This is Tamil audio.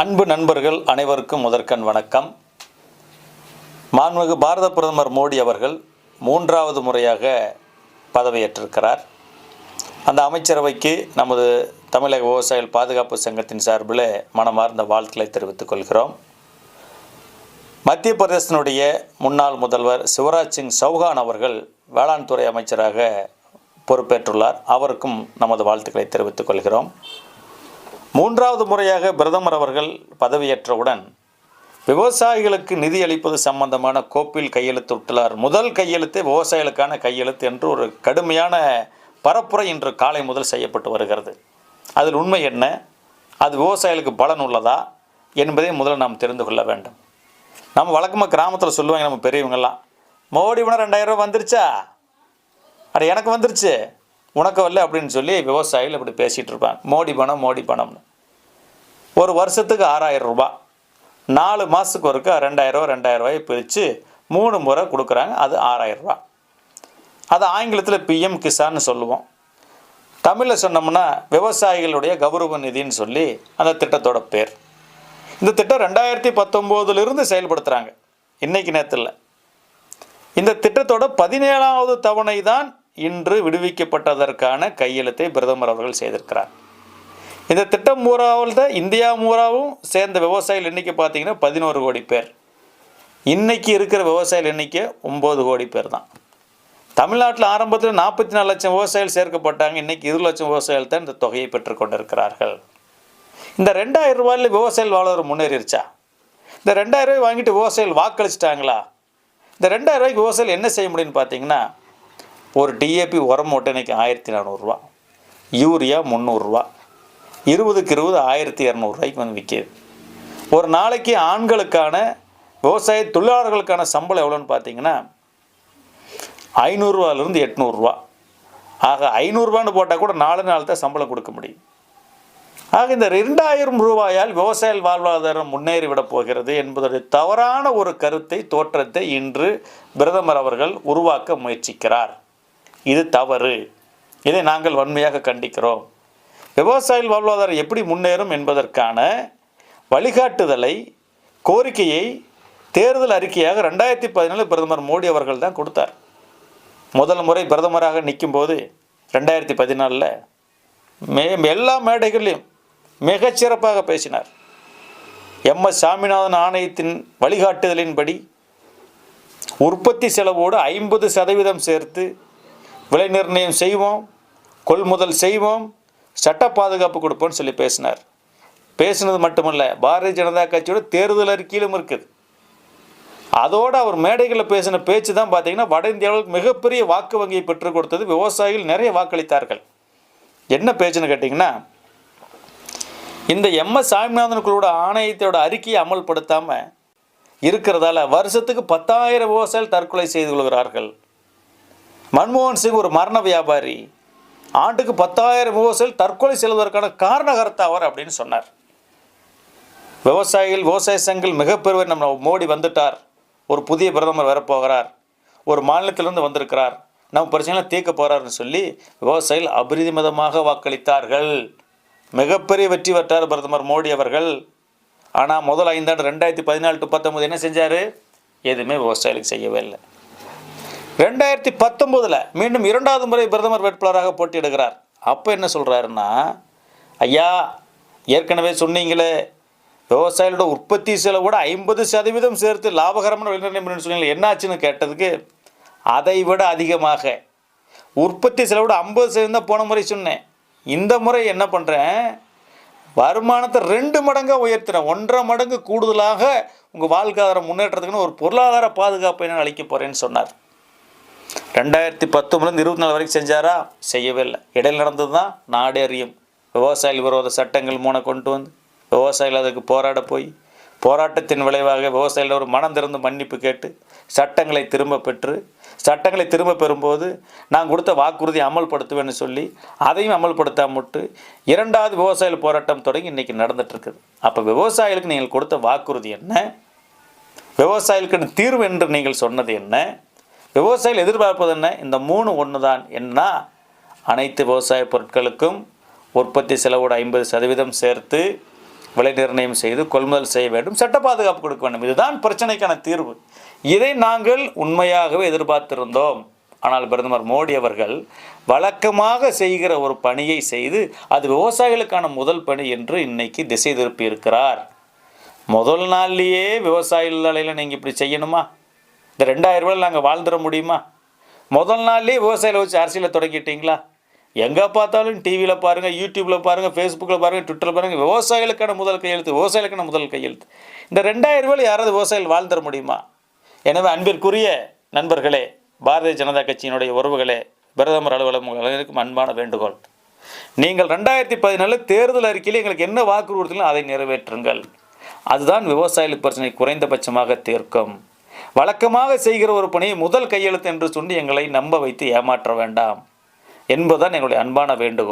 அன்பு நண்பர்கள் அனைவருக்கும் முதற்கண் வணக்கம். மாண்புமிகு பாரத பிரதமர் மோடி அவர்கள் மூன்றாவது முறையாக பதவியேற்றிருக்கிறார். அந்த அமைச்சரவைக்கு நமது தமிழக விவசாயிகள் பாதுகாப்பு சங்கத்தின் சார்பில் மனமார்ந்த வாழ்த்துக்களை தெரிவித்துக் கொள்கிறோம். மத்திய பிரதேசனுடைய முன்னாள் முதல்வர் சிவராஜ் சிங் சௌஹான் அவர்கள் வேளாண் துறை அமைச்சராக பொறுப்பேற்றுள்ளார். அவருக்கும் நமது வாழ்த்துக்களை தெரிவித்துக் கொள்கிறோம். மூன்றாவது முறையாக பிரதமர் அவர்கள் பதவியேற்றவுடன் விவசாயிகளுக்கு நிதி அளிப்பது சம்பந்தமான கோப்பில் கையெழுத்திட்டுள்ளார் முதல் கையெழுத்து விவசாயிகளுக்கான கையெழுத்து என்று ஒரு கடுமையான பரப்புரை இன்று காலை முதல் செய்யப்பட்டு வருகிறது. அதில் உண்மை என்ன? அது விவசாயிகளுக்கு பலன் உள்ளதா என்பதை முதல்ல நாம் தெரிந்து கொள்ள வேண்டும். நம்ம வழக்கமாக கிராமத்தில் சொல்லுவாங்க நம்ம பெரியவங்கெல்லாம் மோடி பணம் ரெண்டாயிரம் ரூபாய் வந்துருச்சா? அட எனக்கு வந்துருச்சு. உனக்கு வரல அப்படின்னு சொல்லி விவசாயிகள் இப்படி பேசிகிட்டு இருப்பாங்க. மோடி பணம் மோடி பணம்னு. ஒரு வருஷத்துக்கு ஆறாயிரம் ரூபாய் நாலு மாதத்துக்கு ஒருக்கா ரெண்டாயிரம் ரெண்டாயிரரூவாயை பிரித்து மூணு முறை கொடுக்குறாங்க. அது ஆறாயிரம் அது ஆங்கிலத்தில் பிஎம் கிசான்னு சொல்லுவோம். தமிழில் சொன்னோம்னா விவசாயிகளுடைய கௌரவ நிதின்னு சொல்லி அந்த திட்டத்தோட பேர். இந்த திட்டம் ரெண்டாயிரத்தி பத்தொம்போதுலேருந்து செயல்படுத்துகிறாங்க இன்றைக்கு நேரத்தில். இந்த திட்டத்தோட பதினேழாவது தவணை தான் இன்று விடுவிக்கப்பட்டதற்கான கையெழுத்தை பிரதமர் அவர்கள் செய்திருக்கிறார். இந்த திட்டம் மூறாவில் தான் இந்தியா மூறாவும் சேர்ந்த விவசாயிகள் எண்ணிக்கை பார்த்தீங்கன்னா பதினோரு கோடி பேர். இன்றைக்கி இருக்கிற விவசாயிகள் எண்ணிக்கை ஒம்பது கோடி பேர் தான். தமிழ்நாட்டில் ஆரம்பத்தில் நாற்பத்தி நாலு லட்சம் விவசாயிகள் சேர்க்கப்பட்டாங்க இன்னைக்கு இருபது லட்சம் விவசாயிகள் தான் இந்த தொகையை பெற்றுக்கொண்டிருக்கிறார்கள் இந்த ரெண்டாயிரம் ரூபாயில் விவசாயிகள் வாழ்வர் முன்னேறிடுச்சா இந்த ரெண்டாயிரம் ரூபாய் வாங்கிட்டு விவசாயிகள் வாக்களிச்சிட்டாங்களா? இந்த ரெண்டாயிரம் ரூபாய்க்கு விவசாயிகள் என்ன செய்ய முடியும்னு பார்த்தீங்கன்னா ஒரு டிஏபி உரம் மூட்டை இன்றைக்கி ஆயிரத்தி நானூறுரூவா. யூரியா முந்நூறுரூவா. இருபதுக்கு இருபது ஆயிரத்தி இரநூறுவாய்க்கு வந்து விற்கிது. ஒரு நாளைக்கு ஆண்களுக்கான விவசாய தொழிலாளர்களுக்கான சம்பளம் எவ்வளோன்னு பார்த்தீங்கன்னா ஐநூறுரூவாலேருந்து எட்நூறுரூவா. ஆக ஐநூறுரூவான்னு போட்டால் கூட நாலு நாள் தான் சம்பளம் கொடுக்க முடியும். ஆக இந்த ரெண்டாயிரம் ரூபாயால் விவசாய வாழ்வாதாரம் முன்னேறி விட போகிறது என்பதுடைய தவறான ஒரு கருத்தை தோற்றத்தை இன்று பிரதமர் அவர்கள் உருவாக்க முயற்சிக்கிறார். இது தவறு. இதை நாங்கள் வன்மையாக கண்டிக்கிறோம். விவசாய வாழ்வாதாரம் எப்படி முன்னேறும் என்பதற்கான வழிகாட்டுதலை கோரிக்கையை தேர்தல் அறிக்கையாக ரெண்டாயிரத்தி பதினேழு பிரதமர் மோடி அவர்கள் தான் கொடுத்தார். முதல் முறை பிரதமராக நிற்கும்போது ரெண்டாயிரத்தி பதினாலில் மே எல்லா மேடைகளிலும் மிகச்சிறப்பாக பேசினார். எம். எஸ். சாமிநாதன் ஆணையத்தின் வழிகாட்டுதலின்படி உற்பத்தி செலவோடு ஐம்பது சதவீதம் சேர்த்து விலை நிர்ணயம் செய்வோம் கொள்முதல் செய்வோம் சட்ட பாதுகாப்பு கொடுப்போம்னு சொல்லி பேசினார். பேசினது மட்டுமல்ல பாரதிய ஜனதா கட்சியோட தேர்தல் அறிக்கையிலும் இருக்குது. அதோடு அவர் மேடைகளில் பேசின பேச்சு தான் பார்த்தீங்கன்னா வட இந்தியாவில் மிகப்பெரிய வாக்கு வங்கியை பெற்றுக் கொடுத்தது. விவசாயிகள் நிறைய வாக்களித்தார்கள். என்ன பேச்சுன்னு கேட்டிங்கன்னா இந்த எம்எஸ் சாமிநாதன் குழுவோட ஆணையத்தோட அறிக்கையை அமல்படுத்தாமல் இருக்கிறதால வருஷத்துக்கு பத்தாயிரம் விவசாயிகள் தற்கொலை செய்து கொள்கிறார்கள். மன்மோகன் சிங் ஒரு மரண வியாபாரி. ஆண்டுக்கு பத்தாயிரம் விவசாயிகள் தற்கொலை செல்வதற்கான காரணகர்த்தா அவர் அப்படின்னு சொன்னார். விவசாயிகள் விவசாய சங்கங்கள் மிகப்பெருவர் நம்ம மோடி வந்துட்டார். ஒரு புதிய பிரதமர் வரப்போகிறார். ஒரு மாநிலத்திலிருந்து வந்திருக்கிறார். நம்ம பிரச்சனைகளை தீர்க்க போகிறாருன்னு சொல்லி விவசாயிகள் அபரிமிதமாக வாக்களித்தார்கள். மிகப்பெரிய வெற்றி பெற்றார் பிரதமர் மோடி அவர்கள். ஆனால் முதல் ஐந்தாண்டு ரெண்டாயிரத்தி பதினாலு டு பத்தொம்பது என்ன செஞ்சார்? எதுவுமே விவசாயிகளுக்கு செய்யவே இல்லை. ரெண்டாயிரத்தி பத்தொம்போதில் மீண்டும் இரண்டாவது முறை பிரதமர் வேட்பாளராக போட்டியிடுகிறார். அப்போ என்ன சொல்கிறாருன்னா ஐயா ஏற்கனவே சொன்னீங்களே விவசாயிகளோட உற்பத்தி செலவோட ஐம்பது சதவீதம் சேர்த்து லாபகரமான விளைநிலையம் சொன்னீங்க என்னாச்சுன்னு கேட்டதுக்கு அதை விட அதிகமாக. உற்பத்தி செலவோட ஐம்பது சதவீதம் தான் போன முறை சொன்னேன். இந்த முறை என்ன பண்ணுறேன் வருமானத்தை ரெண்டு மடங்காக உயர்த்தினேன். ஒன்றரை மடங்கு கூடுதலாக உங்கள் வாழ்க்காதார முன்னேற்றத்துக்குன்னு ஒரு பொருளாதார பாதுகாப்பை நான் அளிக்க போகிறேன்னு சொன்னார். ரெண்டாயிரத்தி பத்தொம்பதுலேருந்து இருபத்தி நாலு வரைக்கும் செஞ்சாரா? செய்யவே இல்லை இடையில் நடந்தது தான் நாடே அறியும். விவசாயிகள் விரோத சட்டங்கள் மூணை கொண்டு வந்து விவசாயிகள் அதுக்கு போராட போய் போராட்டத்தின் விளைவாக விவசாயிகள் ஒரு மனம் திறந்து மன்னிப்பு கேட்டு சட்டங்களை திரும்ப பெற்று சட்டங்களை திரும்ப பெறும்போது நான் கொடுத்த வாக்குறுதி அமல்படுத்துவேன்னு சொல்லி அதையும் அமல்படுத்தாமட்டு இரண்டாவது விவசாயிகள் போராட்டம் தொடங்கி இன்றைக்கி நடந்துகிட்ருக்குது இருக்குது அப்போ விவசாயிகளுக்கு நீங்கள் கொடுத்த வாக்குறுதி என்ன? விவசாயிகளுக்கு தீர்வு என்று நீங்கள் சொன்னது என்ன? விவசாயிகள் எதிர்பார்ப்பது என்ன? இந்த மூணு ஒன்று தான் என்ன? அனைத்து விவசாய பொருட்களுக்கும் உற்பத்தி செலவோடு ஐம்பது சதவீதம் சேர்த்து விலை நிர்ணயம் செய்து கொள்முதல் செய்ய வேண்டும். சட்ட பாதுகாப்பு கொடுக்க வேண்டும். இதுதான் பிரச்சனைக்கான தீர்வு. இதை நாங்கள் உண்மையாகவே எதிர்பார்த்திருந்தோம். ஆனால் பிரதமர் மோடி அவர்கள் வழக்கமாக செய்கிற ஒரு பணியை செய்து அது விவசாயிகளுக்கான முதல் பணி என்று இன்னைக்கு திசை திருப்பி இருக்கிறார். முதல் நாள்லேயே விவசாயிகள் நிலையில் நீங்கள் இப்படி செய்யணுமா? இந்த ரெண்டாயிரம் ரூபாயில் நாங்கள் வாழ்ந்துட முடியுமா? முதல் நாள்லேயே விவசாயிகளை வச்சு அரசியலை தொடங்கிட்டீங்களா? எங்கே பார்த்தாலும் டிவியில் பாருங்கள் யூடியூப்பில் பாருங்கள் ஃபேஸ்புக்கில் பாருங்கள் ட்விட்டரில் பாருங்கள் விவசாயிகளுக்கான முதல் கையெழுத்து விவசாயிகளுக்கான முதல் கையெழுத்து. இந்த ரெண்டாயிரம் ரூபாயில் யாராவது விவசாயிகள் வாழ்ந்துட முடியுமா? எனவே அன்பிற்குரிய நண்பர்களே பாரதிய ஜனதா கட்சியினுடைய உறவுகளே பிரதமர் அலுவலகம் அன்பான வேண்டுகோள். நீங்கள் ரெண்டாயிரத்தி பதினாலு தேர்தல் அறிக்கையில் எங்களுக்கு என்ன வாக்கு அதை நிறைவேற்றுங்கள். அதுதான் விவசாயிகள் பிரச்சனை குறைந்தபட்சமாக தீர்க்கும். வழக்கமாக செய்கிற ஒரு பணியை முதல் கையெழுத்து என்று சொல்லி எங்களை நம்ப வைத்து ஏமாற்ற வேண்டாம். என்பதுதான் எங்களுடைய அன்பான வேண்டுகோள்.